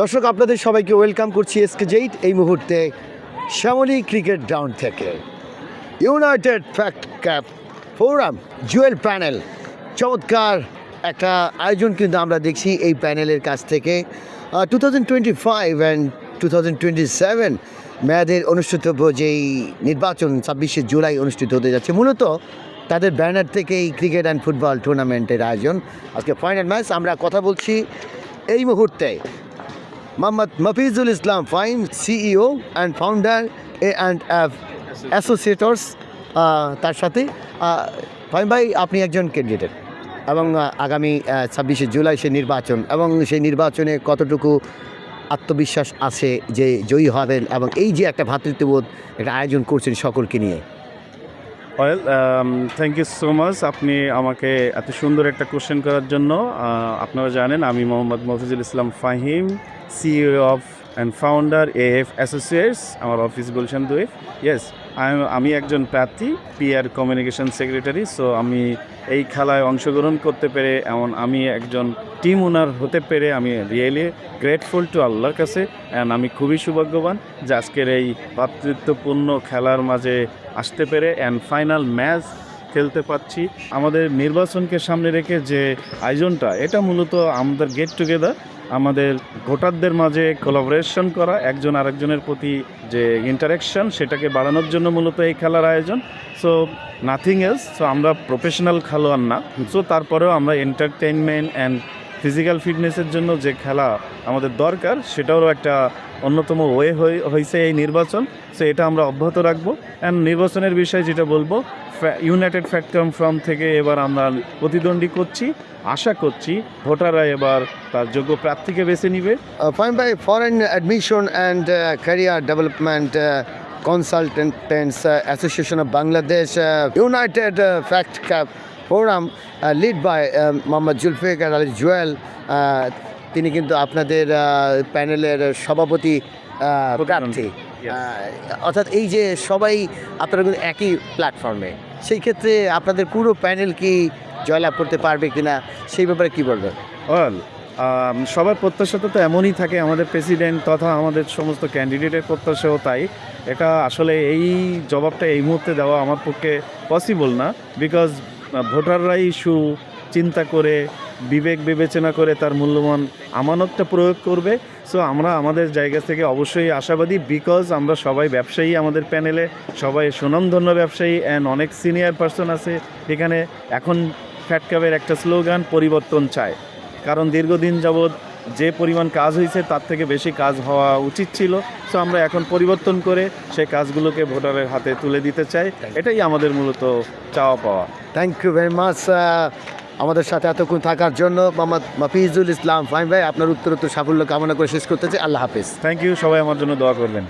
দর্শক, আপনাদের সবাইকে ওয়েলকাম করছি এসকে জেইট এই মুহূর্তে শ্যামলী ক্রিকেট গ্রাউন্ড থেকে। United fact cap forum Jewel panel চমৎকার একটা আয়োজন কিন্তু আমরা দেখছি এই প্যানেলের কাছ থেকে। Two thousand twenty five and two thousand twenty seven মেয়াদের অনুষ্ঠিতব্য যেই নির্বাচন ছাব্বিশে জুলাই অনুষ্ঠিত হতে যাচ্ছে, মূলত তাদের ব্যানার থেকে এই ক্রিকেট অ্যান্ড ফুটবল টুর্নামেন্টের আয়োজন। আজকে ফাইনাল ম্যাচ আমরা কথা বলছি এই মুহূর্তে। Mohammad Mofizul Islam Fahim CEO and founder A and associates তার সাথে। ফাহিম ভাই, আপনি একজন ক্যান্ডিডেট এবং আগামী ছাব্বিশে জুলাই সে নির্বাচন। এবং সেই নির্বাচনে কতটুকু আত্মবিশ্বাস আছে যে জয়ী হবেন এবং এই যে একটা ভ্রাতৃত্ববোধ একটা আয়োজন করছেন সকলকে নিয়ে। Well thank you so much আপনি আমাকে এত সুন্দর একটা কোশ্চেন করার জন্য আপনারা জানেন আমি Mohammad Mofizul Islam Fahim CEO of and founder A F associates আমার অফিস গুলশান দুয়েফ ইয়েস আমি একজন প্রার্থী পিআর কমিউনিকেশন সেক্রেটারি সো আমি এই খেলায় অংশগ্রহণ করতে পেরে এমন আমি একজন টিম ওনার হতে পেরে আমি রিয়েলি গ্রেটফুল টু আল্লাহর কাছে অ্যান্ড আমি খুবই সৌভাগ্যবান যে আজকের এই ভ্রাতৃত্বপূর্ণ খেলার মাঝে আসতে পেরে অ্যান্ড ফাইনাল ম্যাচ খেলতে পাচ্ছি আমাদের নির্বাচনকে সামনে রেখে যে আয়োজনটা, এটা মূলত আমাদের গেট টুগেদার আমাদের ভোটারদের মাঝে কোলাবোরেশন করা, একজন আরেকজনের প্রতি যে ইন্টারাকশন সেটাকে বাড়ানোর জন্য মূলত এই খেলার আয়োজন। সো নাথিং এলস সো আমরা প্রফেশনাল খেলোয়াড় না। সো তারপরেও আমরা এন্টারটেনমেন্ট অ্যান্ড ফিজিক্যাল ফিটনেসের জন্য যে খেলা আমাদের দরকার সেটাও একটা অন্যতম ওয়ে হয়েছে এই নির্বাচন। সো এটা আমরা অব্যাহত রাখব। অ্যান্ড নির্বাচনের বিষয়ে যেটা বলব ইউনাইটেড ফ্যাক্টম ফ্রম থেকে এবার আমরা প্রতিদ্বন্দ্বী করছি। আশা করছি ভোটাররা এবার তার যোগ্য প্রার্থীকে বেছে নিবে। ফাইন ভাই foreign admission and career development consultants association of Bangladesh united fact cap forum led by Mohammad Zulfiqar Ali Jewel ah, তিনি কিন্তু আপনাদের প্যানেলের সভাপতি আহ, প্রার্থী। অর্থাৎ এই যে সবাই আপনারা কিন্তু একই প্ল্যাটফর্মে সেই ক্ষেত্রে আপনাদের পুরো প্যানেল কি জয়লাভ করতে পারবে কিনা সেই ব্যাপারে কি বলবেন? ওয়েল সবার প্রত্যাশা তো এমনই থাকে আমাদের প্রেসিডেন্ট তথা আমাদের সমস্ত ক্যান্ডিডেটের প্রত্যাশাও তাই। এটা আসলে এই জবাবটা এই মুহূর্তে দেওয়া আমার পক্ষে পসিবল না বিকজ ভোটাররাই ইস্যু চিন্তা করে বিবেক বিবেচনা করে তার মূল্যবান আমানতটা প্রয়োগ করবে। সো আমরা আমাদের জায়গা থেকে অবশ্যই আশাবাদী বিকজ আমরা সবাই ব্যবসায়ী আমাদের প্যানেলে সবাই সুনামধন্য ব্যবসায়ী অ্যান্ড অনেক সিনিয়র পার্সন আছে এখানে। এখন ফ্যাট ক্যাবের একটা স্লোগান পরিবর্তন চায় কারণ দীর্ঘদিন যাবৎ যে পরিমাণ কাজ হয়েছে তার থেকে বেশি কাজ হওয়া উচিত ছিল। সো আমরা এখন পরিবর্তন করে সেই কাজগুলোকে ভোটারের হাতে তুলে দিতে চাই। এটাই আমাদের মূলত চাওয়া পাওয়া থ্যাংক ইউ ভেরি মাচ আমাদের সাথে এতক্ষণ থাকার জন্য মোহাম্মদ মাফিজুল ইসলাম ফাইম ভাই, আপনার উত্তরোত্তর সাফল্য কামনা করে শেষ করতে চাই। আল্লাহ হাফিজ। থ্যাংক ইউ সবাই আমার জন্য দোয়া করবেন।